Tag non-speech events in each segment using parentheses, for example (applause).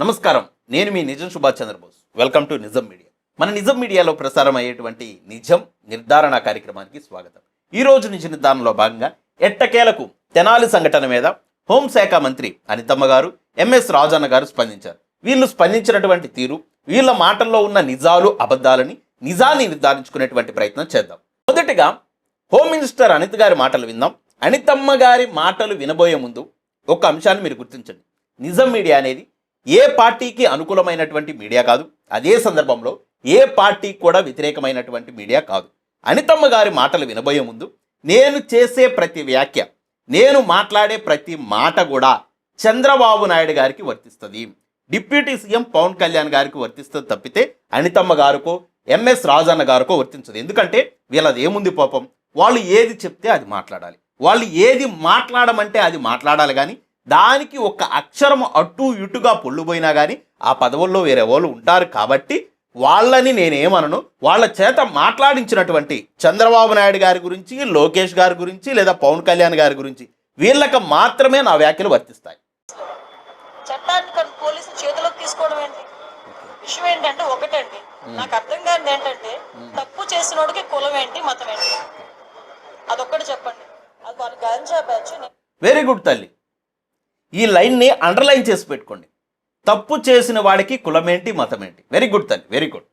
నమస్కారం. నేను మీ Nijam Subhash Chandrabose. Welcome to Nijam media. మన నిజం మీడియాలో ప్రసారం అయ్యేటువంటి నిజం నిర్ధారణ కార్యక్రమానికి స్వాగతం. ఈ రోజు నిజ నిర్ధారణలో భాగంగా ఎట్టకేలకు తెనాలి సంఘటన మీద హోంశాఖ మంత్రి అనితమ్మ గారు ఎంఎస్ రాజన్న గారు స్పందించారు. వీళ్ళు స్పందించినటువంటి తీరు వీళ్ళ మాటల్లో ఉన్న నిజాలు అబద్ధాలని నిజాన్ని నిర్ధారించుకునేటువంటి ప్రయత్నం చేద్దాం. మొదటిగా హోమ్ మినిస్టర్ అనిత్ గారి మాటలు విందాం. అనితమ్మ గారి మాటలు వినబోయే ముందు ఒక అంశాన్ని మీరు గుర్తించండి. నిజం మీడియా అనేది ఏ పార్టీకి అనుకూలమైనటువంటి మీడియా కాదు. అదే సందర్భంలో ఏ పార్టీకి కూడా వ్యతిరేకమైనటువంటి మీడియా కాదు. అనితమ్మ గారి మాటలు వినబోయే ముందు నేను చేసే ప్రతి వ్యాఖ్య నేను మాట్లాడే ప్రతి మాట కూడా చంద్రబాబు నాయుడు గారికి వర్తిస్తుంది. డిప్యూటీ సీఎం పవన్ కళ్యాణ్ గారికి వర్తిస్తుంది తప్పితే అనితమ్మ గారికో ఎంఎస్ రాజన్న గారికో వర్తించదు. ఎందుకంటే వీళ్ళది ఏముంది పాపం? వాళ్ళు ఏది చెప్తే అది మాట్లాడాలి. వాళ్ళు ఏది మాట్లాడమంటే అది మాట్లాడాలి కానీ దానికి ఒక అక్షరం అటు ఇటుగా పొల్లుపోయినా కానీ ఆ పదవుల్లో వేరే వాళ్ళు ఉంటారు కాబట్టి వాళ్ళని నేనేమనను. వాళ్ళ చేత మాట్లాడించినటువంటి చంద్రబాబు నాయుడు గారి గురించి లోకేష్ గారి గురించి లేదా పవన్ కళ్యాణ్ గారి గురించి వీళ్ళకి మాత్రమే నా వ్యాఖ్యలు వర్తిస్తాయి. చట్టాన్ని కొన్ని పోలీసులు చేతిలోకి తీసుకోవడం ఏంటి? విషయం ఏంటంటే ఒకటండి. నాకు అర్థం కానిది ఏంటంటే తప్పు చేసినోడికి కులం ఏంటి మతం ఏంటి? అదొక్కటి చెప్పండి. అది గంజా బ్యాచ్ వెరీ గుడ్ తల్లి. ఈ లైన్ని అండర్లైన్ చేసి పెట్టుకోండి. తప్పు చేసిన వాడికి కులమేంటి మతమేంటి? వెరీ గుడ్ తల్లి. వెరీ గుడ్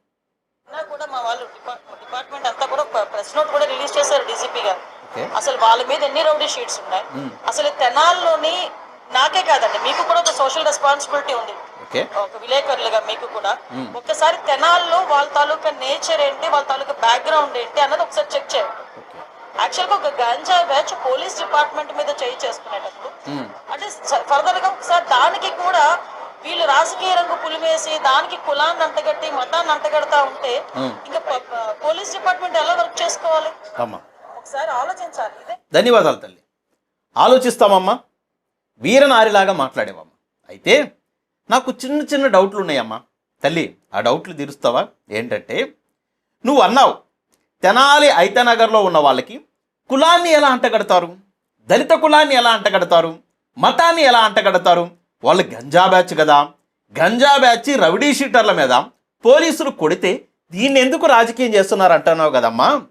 కూడా మా వాళ్ళు డిపార్ట్- డిపార్ట్మెంట్ అంతా కూడా ప్రెస్ నోట్ కూడా రిలీజ్ చేశారు డీసీపీ గారు. అసలు వాళ్ళ మీద ఎన్ని రౌడీ షీట్స్ ఉన్నాయి? అసలు తెనాల్లోని నాకే కాదండి మీకు కూడా ఒక సోషల్ రెస్పాన్సిబిలిటీ ఉంది. ఒక విలేకరులుగా మీకు కూడా. ఒక్కసారి తెనాల్లో వాళ్ళ తాలూకా నేచర్ ఏంటి వాళ్ళ తాలూకా బ్యాక్గ్రౌండ్ ఏంటి అన్నది ఒకసారి చెక్ చేయండి. యాక్చువల్గా ఒక గంజా బ్యాచ్ పోలీస్ డిపార్ట్మెంట్ మీద చేయి చేసుకునేటప్పుడు అంటే ఫర్దర్గా ఒకసారి దానికి కూడా వీళ్ళు రాజకీయ రంగు పులిమేసి దానికి కులాన్ని అంటగట్టి మతాన్ని అంటగడతా ఉంటే ఇంకా పోలీస్ డిపార్ట్మెంట్ ఎలా వర్క్ చేసుకోవాలి? అమ్మా. ఒకసారి ఆలోచించాలి. ఇదే. ధన్యవాదాలు తల్లి. ఆలోచిస్తామమ్మా. వీరనారిలాగా మాట్లాడేవమ్మా. అయితే నాకు చిన్న చిన్న డౌట్లు ఉన్నాయమ్మా. తల్లి ఆ డౌట్లు తీరుస్తావా? ఏంటంటే నువ్వు అన్నావు తెనాలి ఐతనగర్లో ఉన్న వాళ్ళకి కులాన్ని ఎలా అంటగడతారు? దళిత కులాన్ని ఎలా అంటగడతారు? మతాన్ని ఎలా అంటగడతారు? వాళ్ళు గంజా బ్యాచ్ కదా. గంజా బ్యాచ్ రౌడీ షీటర్ల మీద పోలీసులు కొడితే దీన్ని ఎందుకు రాజకీయం చేస్తున్నారు అంటున్నావు కదమ్మా?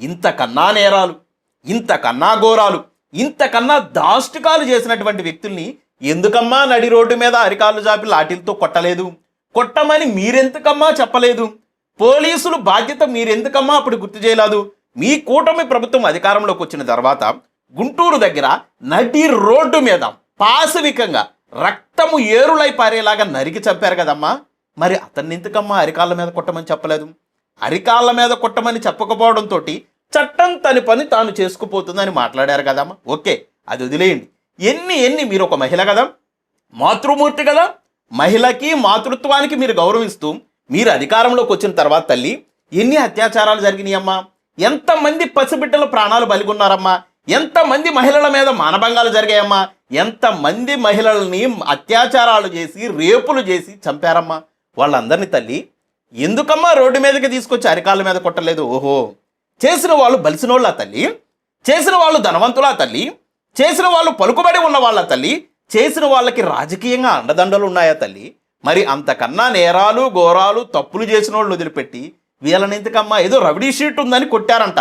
ఇంతకన్నా నేరాలు ఇంతకన్నా ఘోరాలు ఇంతకన్నా దాష్టికాలు చేసినటువంటి వ్యక్తుల్ని ఎందుకమ్మా నడి రోడ్డు మీద అరికాళ్ళు జాపి లాఠీలతో కొట్టలేదు? కొట్టమని మీరెందుకమ్మా చెప్పలేదు? పోలీసులు బాధ్యత మీరెందుకమ్మా అప్పుడు గుర్తు చేయలేదు? మీ కూటమి ప్రభుత్వం అధికారంలోకి వచ్చిన తర్వాత గుంటూరు దగ్గర నడి రోడ్డు మీద పాశవికంగా రక్తము ఏరులై పారేలాగా నరికి చంపారు కదమ్మా. మరి అతన్ని ఎందుకమ్మా అరికాళ్ళ మీద కొట్టమని చెప్పలేదు? అరికాళ్ళ మీద కొట్టమని చెప్పకపోవడంతో చట్టం తన పని తాను చేసుకుపోతుందని మాట్లాడారు కదమ్మా. ఓకే అది వదిలేయండి. ఎన్ని ఎన్ని మీరు ఒక మహిళ కదా మాతృమూర్తి కదా మహిళకి మాతృత్వానికి మీరు గౌరవిస్తూ మీరు అధికారంలోకి వచ్చిన తర్వాత తల్లి ఎన్ని అత్యాచారాలు జరిగినాయమ్మా? ఎంతమంది పసిబిడ్డల ప్రాణాలు బలిగొన్నారమ్మా? ఎంతమంది మహిళల మీద మానభంగాలు జరిగాయమ్మా? ఎంతమంది మహిళల్ని అత్యాచారాలు చేసి రేపులు చేసి చంపారమ్మా? వాళ్ళందరినీ తల్లి ఎందుకమ్మా రోడ్డు మీదకి తీసుకొచ్చి అరికాళ్ళ మీద కొట్టలేదు? ఓహో. చేసిన వాళ్ళు బలిసినోళ్ళ తల్లి చేసిన వాళ్ళు ధనవంతులా తల్లి చేసిన వాళ్ళు పలుకుబడి ఉన్న వాళ్ళ తల్లి చేసిన వాళ్ళకి రాజకీయంగా అండదండలు ఉన్నాయా తల్లి? మరి అంతకన్నా నేరాలు ఘోరాలు తప్పులు చేసిన వాళ్ళు వదిలిపెట్టి వీళ్ళని ఎందుకమ్మా? ఏదో రవిడీ షీట్ ఉందని కొట్టారంట.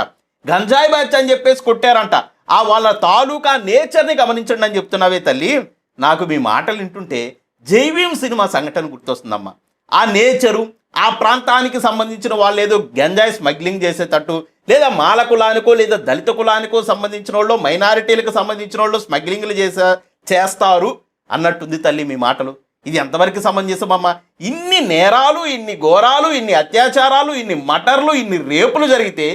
గంజాయి బ్యాచ్ అని చెప్పేసి కొట్టారంట. ఆ వాళ్ళ తాలూకా నేచర్ని గమనించండి అని చెప్తున్నావే తల్లి. నాకు మీ మాటలు వింటుంటే జైవీం సినిమా సంఘటన గుర్తొస్తుందమ్మా. ఆ నేచరు ఆ ప్రాంతానికి సంబంధించిన వాళ్ళు ఏదో గంజాయి స్మగ్లింగ్ చేసేటట్టు లేదా మాల కులానికో లేదా దళిత కులానికో సంబంధించిన వాళ్ళు మైనారిటీలకు సంబంధించిన వాళ్ళు స్మగ్లింగ్లు చేసే చేస్తారు అన్నట్టుంది తల్లి మీ మాటలు. ఇది ఎంతవరకు సంబంధించమమ్మా ఇన్ని నేరాలు ఇన్ని ఘోరాలు ఇన్ని అత్యాచారాలు ఇన్ని మటర్లు ఇన్ని రేపులు జరిగితే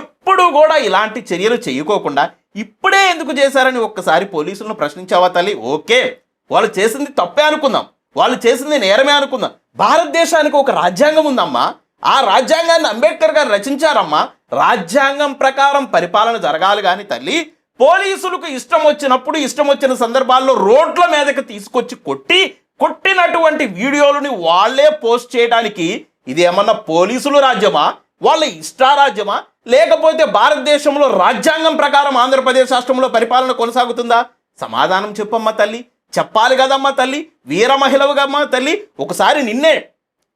ఎప్పుడు కూడా ఇలాంటి చర్యలు చేయకోకుండా ఇప్పుడే ఎందుకు చేశారని ఒక్కసారి పోలీసులను ప్రశ్నించావా తల్లి? ఓకే. వాళ్ళు చేసింది తప్పే అనుకుందాం. వాళ్ళు చేసింది నేరమే అనుకుందాం. భారతదేశానికి ఒక రాజ్యాంగం ఉందమ్మా. ఆ రాజ్యాంగాన్ని అంబేద్కర్ గారు రచించారమ్మా. రాజ్యాంగం ప్రకారం పరిపాలన జరగాలి కానీ తల్లి పోలీసులకు ఇష్టం వచ్చినప్పుడు ఇష్టం వచ్చిన సందర్భాల్లో రోడ్ల మీదకి తీసుకొచ్చి కొట్టి కొట్టినటువంటి వీడియోలని వాళ్ళే పోస్ట్ చేయడానికి ఇది ఏమన్నా పోలీసులు రాజ్యమా? వాళ్ళ ఇష్టారాజ్యమా? లేకపోతే భారతదేశంలో రాజ్యాంగం ప్రకారం ఆంధ్రప్రదేశ్ రాష్ట్రంలో పరిపాలన కొనసాగుతుందా? సమాధానం చెప్పమ్మా తల్లి. చెప్పాలి కదమ్మా తల్లి. వీర మహిళవుగమ్మా తల్లి. ఒకసారి నిన్నే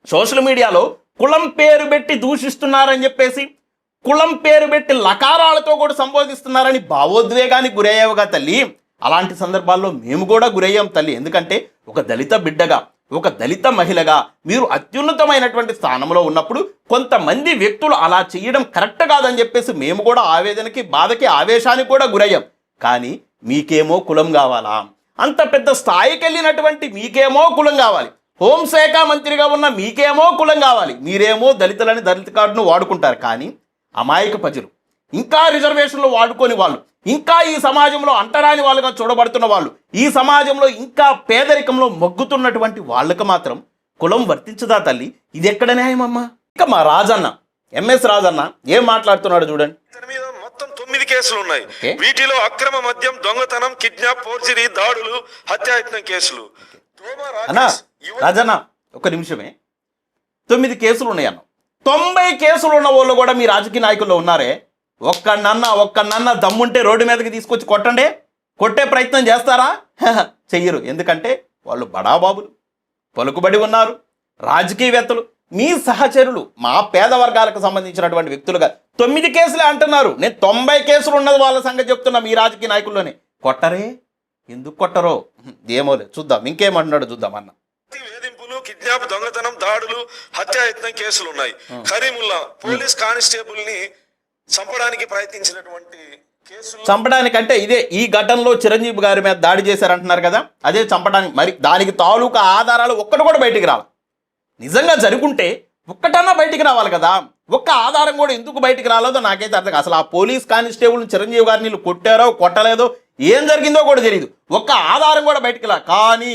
సోషల్ మీడియాలో కులం పేరు పెట్టి దూషిస్తున్నారని చెప్పేసి కులం పేరు పెట్టి లకారాలతో కూడా సంబోధిస్తున్నారని భావోద్వేగానికి గురయ్యేవుగా తల్లి. అలాంటి సందర్భాల్లో మేము కూడా గురయ్యాం తల్లి. ఎందుకంటే ఒక దళిత బిడ్డగా ఒక దళిత మహిళగా మీరు అత్యున్నతమైనటువంటి స్థానంలో ఉన్నప్పుడు కొంతమంది వ్యక్తులు అలా చేయడం కరెక్ట్ కాదని చెప్పేసి మేము కూడా ఆవేదనకి బాధకి ఆవేశానికి కూడా గురయ్యాం. కానీ మీకేమో కులం కావాలా? అంత పెద్ద స్థాయికి వెళ్ళినటువంటి మీకేమో కులం కావాలి. హోంశాఖ మంత్రిగా ఉన్న మీకేమో కులం కావాలి. మీరేమో దళితులని దళిత కార్డును వాడుకుంటారు. కానీ అమాయక ప్రజలు ఇంకా రిజర్వేషన్లు వాడుకొని వాళ్ళు ఇంకా ఈ సమాజంలో అంటరాని వాళ్ళుగా చూడబడుతున్న వాళ్ళు ఈ సమాజంలో ఇంకా పేదరికంలో మొగ్గుతున్నటువంటి వాళ్ళకి మాత్రం కులం వర్తించదా తల్లి? ఇది ఎక్కడ న్యాయమమ్మా? ఇంకా మా రాజన్న ఎంఎస్ రాజన్న ఏం మాట్లాడుతున్నాడు చూడండి. తొమ్మిది కేసులు ఉన్నాయి. వీటిలో అక్రమ మద్యం దొంగతనం కిడ్నాప్ ఫోర్జరీ దాడులు హత్యాయత్నం కేసులు. అన్నా రాజన్న ఒక నిమిషమే. తొమ్మిది కేసులు ఉన్నాయి అన్న తొంభై కేసులు ఉన్న వాళ్ళు కూడా మీ రాజకీయ నాయకుల్లో ఉన్నారే. ఒక్కడన్నా ఒక్కడన్నా దమ్ముంటే రోడ్డు మీదకి తీసుకొచ్చి కొట్టండి. కొట్టే ప్రయత్నం చేస్తారా? (laughs) చెయ్యరు. ఎందుకంటే వాళ్ళు బడాబాబులు పలుకుబడి ఉన్నారు. రాజకీయవేత్తలు మీ సహచరులు మా పేద వర్గాలకు సంబంధించినటువంటి వ్యక్తులుగా తొమ్మిది కేసులే అంటున్నారు. నేను తొంభై కేసులు ఉన్నది వాళ్ళ సంగతి చెప్తున్నా మీ రాజకీయ నాయకుల్లోనే. కొట్టరే? ఎందుకు కొట్టరో? ఏమోలే చూద్దాం. ఇంకేమంటున్నాడు చూద్దాం అన్న. వేధింపులు కిడ్నాప్ దొంగతనం దాడులు హత్యాయత్నం కేసులు ఉన్నాయి కరీముల్లా పోలీస్ కానిస్టేబుల్ని చంపడానికి ప్రయత్నించినటువంటి చంపడానికంటే ఇదే ఈ ఘటనలో చిరంజీవి గారి మీద దాడి చేశారంటున్నారు కదా అదే చంపడానికి మరి దానికి తాలూకా ఆధారాలు ఒక్కటి కూడా బయటికి రావాలి నిజంగా జరుగుంటే ఒక్కటన్నా బయటికి రావాలి కదా ఒక్క ఆధారం కూడా ఎందుకు బయటికి రాలేదో నాకైతే అర్థం అసలు ఆ పోలీస్ కానిస్టేబుల్ చిరంజీవి గారిని వీళ్ళు కొట్టారో కొట్టలేదో ఏం జరిగిందో కూడా తెలియదు ఒక్క ఆధారం కూడా బయటికి రా కానీ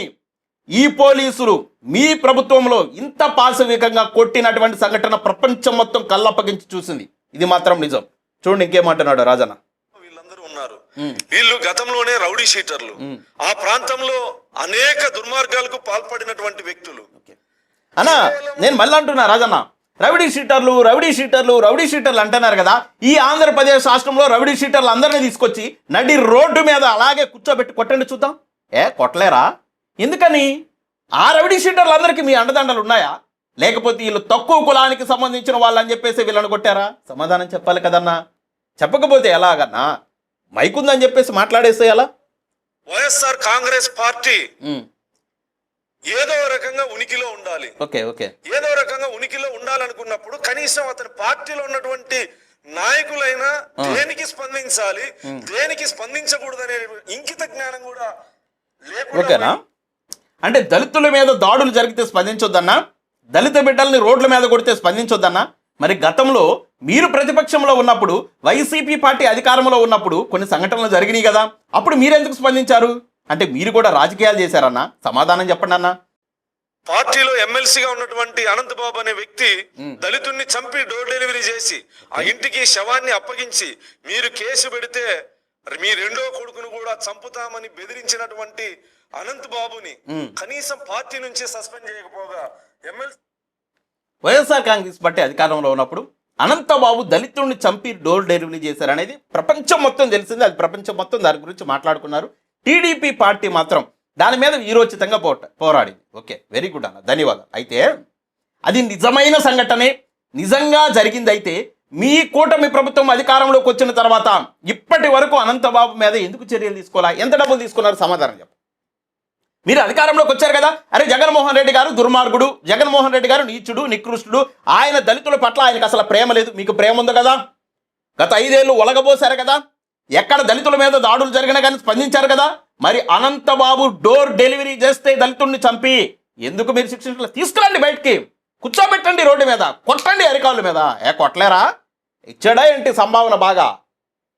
ఈ పోలీసులు మీ ప్రభుత్వంలో ఇంత పాశవికంగా కొట్టినటువంటి సంఘటన ప్రపంచం మొత్తం కళ్ళప్పగించి చూసింది. ఇది మాత్రం నిజం. చూడండి ఇంకేమంటున్నాడు రాజన్న. వీళ్ళందరూ ఉన్నారు. వీళ్ళు గతంలోనే రౌడీ షీటర్లు. ఆ ప్రాంతంలో అనేక దుర్మార్గాలకు పాల్పడినటువంటి వ్యక్తులు. అన్నా నేను మళ్ళీ అంటున్నా రాజన్న. రౌడీ షీటర్లు రౌడీ షీటర్లు రౌడీ షీటర్లు అంటున్నారు కదా. ఈ ఆంధ్రప్రదేశ్ రాష్ట్రంలో రౌడీ షీటర్లు అందరినీ తీసుకొచ్చి నడి రోడ్డు మీద అలాగే కూర్చోబెట్టి కొట్టండి చూద్దాం. ఏ కొట్టలేరా? ఎందుకని? ఆ రౌడీ షీటర్లు అందరికీ మీ అండదండలు ఉన్నాయా? లేకపోతే వీళ్ళు తక్కువ కులానికి సంబంధించిన వాళ్ళు అని చెప్పేసి వీళ్ళని కొట్టారా? సమాధానం చెప్పాలి కదన్నా. చెప్పకపోతే ఎలాగన్నా? మైకుందని చెప్పేసి మాట్లాడేస్తే ఎలా? వైఎస్ఆర్ కాంగ్రెస్ పార్టీ ఏదో రకంగా ఉనికిలో ఉండాలి. Okay okay. ఏదో రకంగా ఉనికిలో ఉండాలనుకున్నప్పుడు కనీసం అతని పార్టీలో ఉన్నటువంటి నాయకులైనా దేనికి స్పందించాలి? దేనికి స్పందించకూడదనే ఇంకిత జ్ఞానం కూడా ఓకేనా? అంటే దళితుల మీద దాడులు జరిగితే స్పందించొద్దన్నా? దళిత బిడ్డల్ని రోడ్ల మీద కొడితే స్పందించొద్దన్నా? మరి గతంలో మీరు ప్రతిపక్షంలో ఉన్నప్పుడు వైసీపీ పార్టీ అధికారంలో ఉన్నప్పుడు కొన్ని సంఘటనలు జరిగినాయి కదా. అప్పుడు మీరెందుకు స్పందించారు? అంటే మీరు కూడా రాజకీయాలు చేశారన్నా? సమాధానం చెప్పండి అన్నా. పార్టీలో ఎమ్మెల్సీగా ఉన్నటువంటి అనంతబాబు అనే వ్యక్తి దళితుణ్ణి చంపి డోర్ డెలివరీ చేసి ఆ ఇంటికి శవాన్ని అప్పగించి మీరు కేసు పెడితే మీ రెండో కొడుకును కూడా చంపుతామని బెదిరించినటువంటి అనంత్ బాబుని కనీసం పార్టీ నుంచి సస్పెండ్ చేయకపోగా వైఎస్ఆర్ కాంగ్రెస్ పార్టీ అధికారంలో ఉన్నప్పుడు అనంతబాబు దళితుడిని చంపి డోర్ డెలివరీ చేశారనేది ప్రపంచం మొత్తం తెలిసింది. అది ప్రపంచం మొత్తం దాని గురించి మాట్లాడుకున్నారు. టీడీపీ పార్టీ మాత్రం దాని మీద వీరోచితంగా పోట పోరాడింది. ఓకే వెరీ గుడ్ అన్న. ధన్యవాదాలు. అయితే అది నిజమైన సంఘటనే. నిజంగా జరిగిందైతే మీ కూటమి ప్రభుత్వం అధికారంలోకి వచ్చిన తర్వాత ఇప్పటి వరకు అనంతబాబు మీద ఎందుకు చర్యలు తీసుకోవాలా ఎంత డబ్బులు తీసుకున్నారు? సమాధానం చెప్పండి. మీరు అధికారంలోకి వచ్చారు కదా? అరే జగన్మోహన్ రెడ్డి గారు దుర్మార్గుడు జగన్మోహన్ రెడ్డి గారు నీచుడు నికృష్టుడు. ఆయన దళితుల పట్ల ఆయనకు అసలు ప్రేమ లేదు. మీకు ప్రేమ ఉంది కదా? గత ఐదేళ్ళు ఒలగబోసారు కదా? ఎక్కడ దళితుల మీద దాడులు జరిగినా కానీ స్పందించారు కదా? మరి అనంతబాబు డోర్ డెలివరీ చేస్తే దళితుడిని చంపి ఎందుకు మీరు శిక్షించలేదు తీసుకురండి బయటికి. కూర్చోబెట్టండి రోడ్డు మీద. కొట్టండి అరికాళ్ళ మీద. ఏ కొట్టలేరా? ఇచ్చాడా ఏంటి సంభావన బాగా?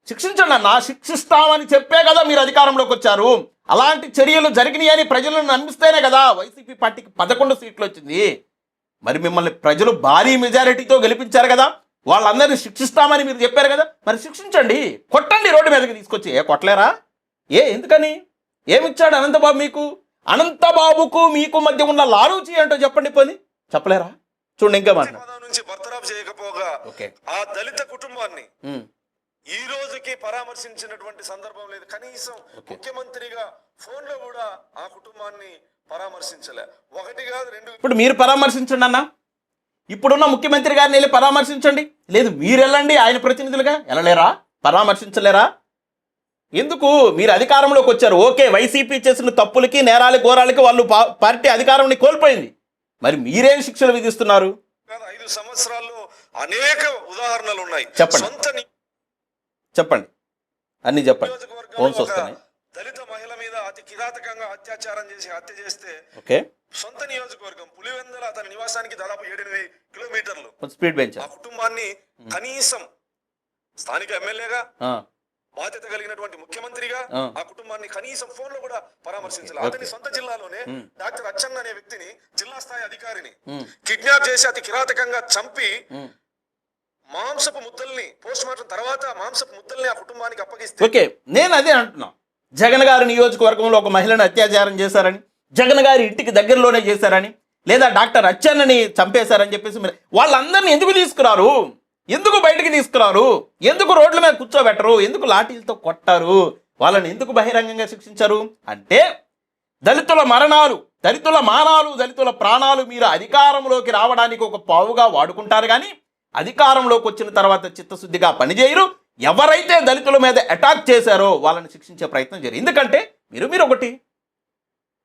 శిక్షించండి అన్న. శిక్షిస్తామని చెప్పే కదా మీరు అధికారంలోకి వచ్చారు. అలాంటి చర్యలు జరిగినాయని ప్రజలను నమ్మిస్తేనే కదా వైసీపీ పార్టీకి పదకొండు సీట్లు వచ్చింది. మరి మిమ్మల్ని ప్రజలు భారీ మెజారిటీతో గెలిపించారు కదా వాళ్ళందరినీ శిక్షిస్తామని మీరు చెప్పారు కదా మరి శిక్షించండి కొట్టండి రోడ్డు మీదకి తీసుకొచ్చి. ఏ కొట్టలేరా? ఏ ఎందుకని? ఏమిచ్చాడు అనంతబాబు మీకు? అనంతబాబుకు మీకు మధ్య ఉన్న లాలూచి ఏంటో చెప్పండి పోని. చెప్పలేరా? చూడండి ఇంకా నుంచి బర్తరాఫ్ చేయకపోగా ఆ దళిత కుటుంబాన్ని ఈ రోజుకి పరామర్శించినటువంటి సందర్భం లేదు. కనీసం ముఖ్యమంత్రిగా ఫోన్లో కూడా ఆ కుటుంబాన్ని పరామర్శించలే. ఒకటి కాదు రెండు ఇప్పుడు మీరు పరామర్శించండి అన్న. ఇప్పుడున్న ముఖ్యమంత్రి గారిని వెళ్ళి పరామర్శించండి. లేదు మీరు వెళ్ళండి ఆయన ప్రతినిధులుగా వెళ్ళలేరా? పరామర్శించలేరా? ఎందుకు? మీరు అధికారంలోకి వచ్చారు. ఓకే వైసీపీ చేసిన తప్పులకి నేరాలి ఘోరాలకి వాళ్ళు పార్టీ అధికారాన్ని కోల్పోయింది. మరి మీరేం శిక్షలు విధిస్తున్నారు? ఐదు సంవత్సరాల్లో అనేక ఉదాహరణలు ఉన్నాయి. చెప్పండి. చెప్పండి. అన్నీ చెప్పండి. ఫోన్స్ వస్తున్నాయి. దళిత మహిళ మీద అతి కిరాతకంగా అత్యాచారం చేసి హత్య చేస్తే ఓకే. సొంత నియోజకవర్గం పులివెందల అతని నివాసానికి దాదాపు ఏడెనిమిది కిలోమీటర్లు. స్పీడ్ ఆ? పెంచారు కుటుంబాన్ని కనీసం స్థానిక ఎమ్మెల్యేగా ఆ, బాధ్యత కలిగినటువంటి ముఖ్యమంత్రిగా ఆ. ఆ కుటుంబాన్ని కనీసం ఫోన్లో కూడా పరామర్శించాలి. అతని సొంత జిల్లాలోనే మ్. డాక్టర్ అచ్చన్న అనే వ్యక్తిని జిల్లా స్థాయి అధికారిని ఉమ్, కిడ్నాప్ చేసి అతి కిరాతకంగా చంపి. మాంసపు ముద్దల్ని పోస్ట్ మార్టం తర్వాత మాంసపు ముద్దల్ని ఆ కుటుంబానికి అప్పగిస్తే ఓకే నేను అదే అంటున్నా. జగన్ గారి నియోజకవర్గంలో ఒక మహిళను అత్యాచారం చేశారని జగన్ గారి ఇంటికి దగ్గరలోనే చేశారని లేదా డాక్టర్ అచ్చన్నని చంపేశారని చెప్పేసి మీరు వాళ్ళందరినీ ఎందుకు తీసుకురారు? ఎందుకు బయటకు తీసుకురారు? ఎందుకు రోడ్ల మీద కూర్చోబెట్టరు? ఎందుకు లాఠీలతో కొట్టారు? వాళ్ళని ఎందుకు బహిరంగంగా శిక్షించరు? అంటే దళితుల మరణాలు దళితుల మానాలు దళితుల ప్రాణాలు మీరు అధికారంలోకి రావడానికి ఒక పావుగా వాడుకుంటారు కానీ అధికారంలోకి వచ్చిన తర్వాత చిత్తశుద్ధిగా పనిచేయరు. ఎవరైతే దళితుల మీద అటాక్ చేశారో వాళ్ళని శిక్షించే ప్రయత్నం చేయరు. ఎందుకంటే మీరు మీరు ఒకటి.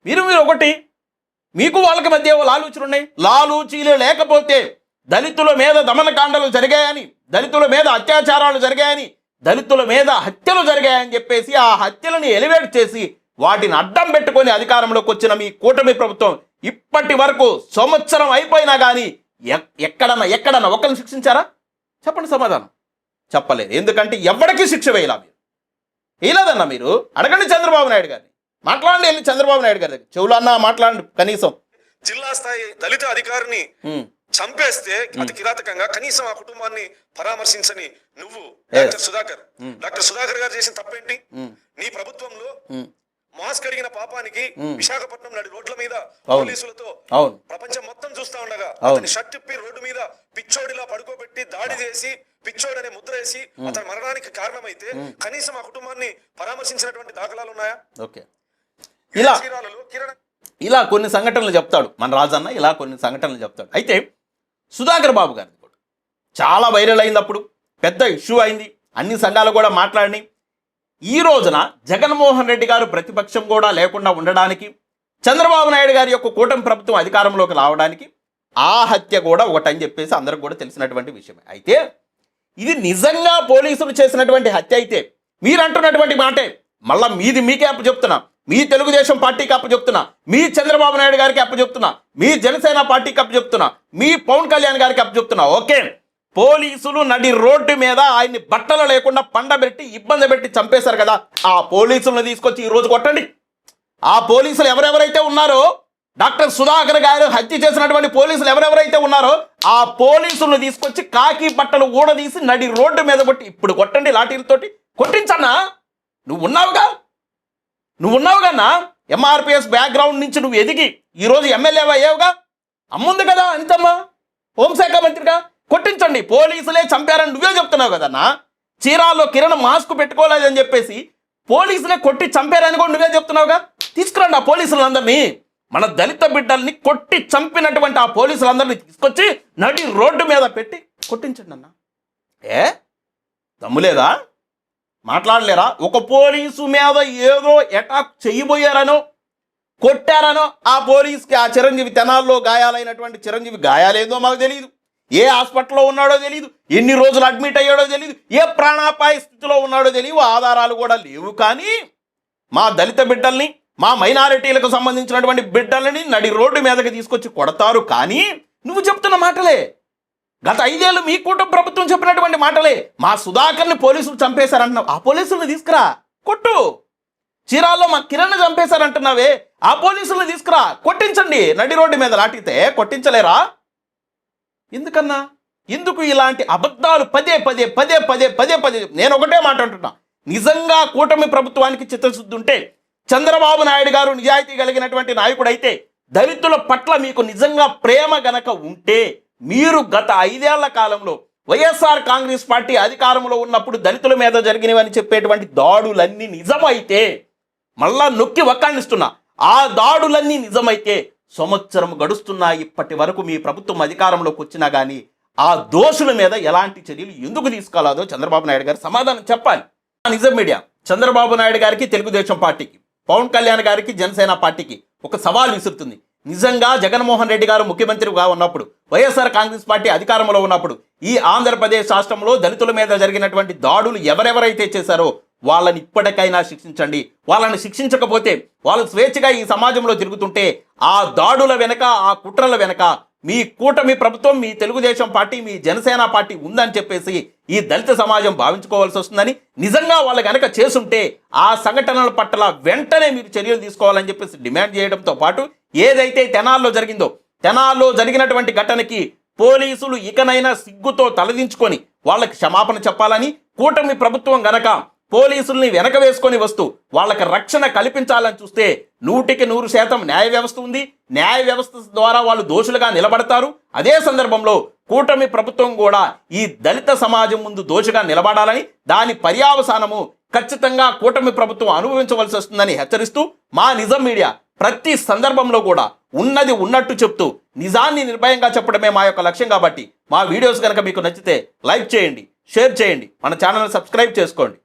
మీరు మీరు ఒకటి. మీకు వాళ్ళకి మధ్య ఏవో లాలూచులు ఉన్నాయి. లాలూచీలు లేకపోతే దళితుల మీద దమనకాండలు జరిగాయని దళితుల మీద అత్యాచారాలు జరిగాయని దళితుల మీద హత్యలు జరిగాయని చెప్పేసి ఆ హత్యలను ఎలివేట్ చేసి వాటిని అడ్డం పెట్టుకొని అధికారంలోకి వచ్చిన మీ కూటమి ప్రభుత్వం ఇప్పటి వరకు సంవత్సరం అయిపోయినా కానీ ఎక్కడన్నా ఎక్కడన్నా ఒకరిని శిక్షించారా? చెప్పండి సమాధానం. చెప్పలేదు. ఎందుకంటే ఎవరికి శిక్ష వేయాల మీరు? వేయలేదన్న మీరు? అడగండి చంద్రబాబు నాయుడు గారిని. మాట్లాడండి వెళ్ళి చంద్రబాబు నాయుడు గారి దగ్గర చెవులు అన్నా మాట్లాడండి కనీసం. జిల్లా స్థాయి దళిత అధికారిని చంపేస్తే అతి కిరాతకంగా కనీసం ఆ కుటుంబాన్ని పరామర్శించని నువ్వు డాక్టర్ సుధాకర్. డాక్టర్ సుధాకర్ గారు చేసిన తప్పేంటి? నీ ప్రభుత్వంలో మాస్క్ అడిగిన పాపానికి. విశాఖపట్నం నడి రోడ్ల మీద. పోలీసులతో ప్రపంచం మొత్తం చూస్తా ఉండగా. అతని షర్ట్ ఇప్పి రోడ్డు మీద పిచ్చోడిలా పడుకోబెట్టి దాడి చేసి పిచ్చోడి అనే ముద్ర వేసి అతని మరణానికి కారణమైతే కనీసం ఆ కుటుంబాన్ని పరామర్శించినటువంటి దాఖలాలు ఉన్నాయా? ఓకే. ఇలా ఇలా కొన్ని సంఘటనలు చెప్తాడు మన రాజన్న ఇలా కొన్ని సంఘటనలు చెప్తాడు. అయితే సుధాకర్ బాబు గారిది కూడా. చాలా వైరల్ అయింది అప్పుడు. పెద్ద ఇష్యూ అయింది. అన్ని సంఘాలు కూడా మాట్లాడినాయి. ఈ రోజున జగన్మోహన్ రెడ్డి గారు ప్రతిపక్షం కూడా లేకుండా ఉండడానికి చంద్రబాబు నాయుడు గారి యొక్క కూటమి ప్రభుత్వం అధికారంలోకి రావడానికి ఆ హత్య కూడా ఒకటని చెప్పేసి అందరికి కూడా తెలిసినటువంటి విషయమే. అయితే ఇది నిజంగా పోలీసులు చేసినటువంటి హత్య అయితే మీరు అంటున్నటువంటి మాటే మళ్ళా మీది మీకే అప్పు చెప్తున్నా మీ తెలుగుదేశం పార్టీకి అప్పు చెప్తున్నా మీ చంద్రబాబు నాయుడు గారికి అప్పు చెప్తున్నా మీ జనసేన పార్టీకి అప్పు చెప్తున్నా మీ పవన్ కళ్యాణ్ గారికి అప్పు చెప్తున్నా ఓకే. పోలీసులు నడి రోడ్డు మీద ఆయన్ని బట్టలు లేకుండా పండబెట్టి ఇబ్బంది పెట్టి చంపేశారు కదా. ఆ పోలీసులను తీసుకొచ్చి ఈ రోజు కొట్టండి. ఆ పోలీసులు ఎవరెవరైతే ఉన్నారో డాక్టర్ సుధాకర్ గారు హత్య చేసినటువంటి పోలీసులు ఎవరెవరైతే ఉన్నారో ఆ పోలీసులను తీసుకొచ్చి కాకి బట్టలు ఊడదీసి నడి రోడ్డు మీద కొట్టి ఇప్పుడు కొట్టండి లాఠీలతోటి. కొట్టించన్నా? నువ్వు ఉన్నావుగా? నువ్వు ఉన్నావుగానా కన్నా ఎంఆర్పిఎస్ బ్యాక్గ్రౌండ్ నుంచి నువ్వు ఎదిగి ఈరోజు ఎమ్మెల్యే అయ్యావుగా? అమ్ముంది కదా అంతమ్మా హోంశాఖ మంత్రిగా. కొట్టించండి పోలీసులే చంపారని నువ్వే చెప్తున్నావు కదన్నా? చీరాల్లో కిరణ్ మాస్క్ పెట్టుకోలేదని చెప్పేసి పోలీసులే కొట్టి చంపారని కూడా నువ్వే చెప్తున్నావుగా? తీసుకురండి ఆ పోలీసులందరినీ. మన దళిత బిడ్డల్ని కొట్టి చంపినటువంటి ఆ పోలీసులందరినీ తీసుకొచ్చి నడి రోడ్డు మీద పెట్టి కొట్టించండి అన్న. ఏ? దమ్ములేదా మాట్లాడలేరా? ఒక పోలీసు మీద ఏదో అటాక్ చేయబోయారనో కొట్టారనో ఆ పోలీస్కి ఆ చిరంజీవి తెనాల్లో గాయాలైనటువంటి చిరంజీవి గాయాలేందో మాకు తెలియదు ఏ హాస్పిటల్లో ఉన్నాడో తెలియదు ఎన్ని రోజులు అడ్మిట్ అయ్యాడో తెలియదు ఏ ప్రాణాపాయ స్థితిలో ఉన్నాడో తెలియవు ఆధారాలు కూడా లేవు. కానీ మా దళిత బిడ్డల్ని మా మైనారిటీలకు సంబంధించినటువంటి బిడ్డలని నడి రోడ్డు మీదకి తీసుకొచ్చి కొడతారు. కానీ నువ్వు చెప్తున్న మాటలే. గత ఐదేళ్ళు మీ కూటమి ప్రభుత్వం చెప్పినటువంటి మాటలే. మా సుధాకర్ని పోలీసులు చంపేశారంటున్నావు. ఆ పోలీసులను తీసుకురా. కొట్టు. చీరాల్లో మా కిరణ్ చంపేశారంటున్నావే. ఆ పోలీసులను తీసుకురా. కొట్టించండి. నడి రోడ్డు మీద లాటితే కొట్టించలేరా? ఎందుకన్నా? ఎందుకు ఇలాంటి అబద్ధాలు పదే పదే పదే పదే పదే పదే? నేను ఒకటే మాట అంటున్నా. నిజంగా కూటమి ప్రభుత్వానికి చిత్తశుద్ధి ఉంటే చంద్రబాబు నాయుడు గారు నిజాయితీ కలిగినటువంటి నాయకుడైతే దళితుల పట్ల మీకు నిజంగా ప్రేమ గనక ఉంటే మీరు గత ఐదేళ్ళ కాలంలో వైఎస్ఆర్ కాంగ్రెస్ పార్టీ అధికారంలో ఉన్నప్పుడు దళితుల మీద జరిగినవని చెప్పేటువంటి దాడులన్నీ నిజమైతే మళ్ళా నొక్కి వక్కాణిస్తున్నా. ఆ దాడులన్నీ నిజమైతే సంవత్సరం గడుస్తున్నా ఇప్పటి వరకు మీ ప్రభుత్వం అధికారంలోకి వచ్చినా కానీ ఆ దోషుల మీద ఎలాంటి చర్యలు ఎందుకు తీసుకోలేదో చంద్రబాబు నాయుడు గారు సమాధానం చెప్పాలి. ఆ నిజం మీడియా. చంద్రబాబు నాయుడు గారికి తెలుగుదేశం పార్టీకి పవన్ కళ్యాణ్ గారికి జనసేన పార్టీకి ఒక సవాల్ విసురుతుంది. నిజంగా జగన్మోహన్ రెడ్డి గారు ముఖ్యమంత్రిగా ఉన్నప్పుడు వైఎస్ఆర్ కాంగ్రెస్ పార్టీ అధికారంలో ఉన్నప్పుడు ఈ ఆంధ్రప్రదేశ్ రాష్ట్రంలో దళితుల మీద జరిగినటువంటి దాడులు ఎవరెవరైతే చేశారో వాళ్ళని ఇప్పటికైనా శిక్షించండి. వాళ్ళని శిక్షించకపోతే వాళ్ళు స్వేచ్ఛగా ఈ సమాజంలో తిరుగుతుంటే ఆ దాడుల వెనక ఆ కుట్రల వెనక మీ కూటమి ప్రభుత్వం మీ తెలుగుదేశం పార్టీ మీ జనసేన పార్టీ ఉందని చెప్పేసి ఈ దళిత సమాజం భావించుకోవాల్సి వస్తుందని నిజంగా వాళ్ళు కనుక చేసుంటే ఆ సంఘటనల పట్ల వెంటనే మీరు చర్యలు తీసుకోవాలని చెప్పేసి డిమాండ్ చేయడంతో పాటు ఏదైతే తెనాల్లో జరిగిందో తెనాల్లో జరిగినటువంటి ఘటనకి పోలీసులు ఇకనైనా సిగ్గుతో తలదించుకొని వాళ్ళకి క్షమాపణ చెప్పాలని కూటమి ప్రభుత్వం గనక పోలీసుల్ని వెనక వేసుకొని వస్తూ వాళ్ళకి రక్షణ కల్పించాలని చూస్తే నూటికి నూరు శాతం న్యాయ వ్యవస్థ ఉంది. న్యాయ వ్యవస్థ ద్వారా వాళ్ళు దోషులుగా నిలబడతారు. అదే సందర్భంలో కూటమి ప్రభుత్వం కూడా ఈ దళిత సమాజం ముందు దోషిగా నిలబడాలని దాని పర్యావసానము ఖచ్చితంగా కూటమి ప్రభుత్వం అనుభవించవలసి వస్తుందని హెచ్చరిస్తూ మా నిజం మీడియా ప్రతి సందర్భంలో కూడా ఉన్నది ఉన్నట్టు చెప్తూ నిజాన్ని నిర్భయంగా చెప్పడమే మా యొక్క లక్ష్యం కాబట్టి మా వీడియోస్ కనుక మీకు నచ్చితే లైక్ చేయండి షేర్ చేయండి. మన ఛానల్ సబ్స్క్రైబ్ చేసుకోండి.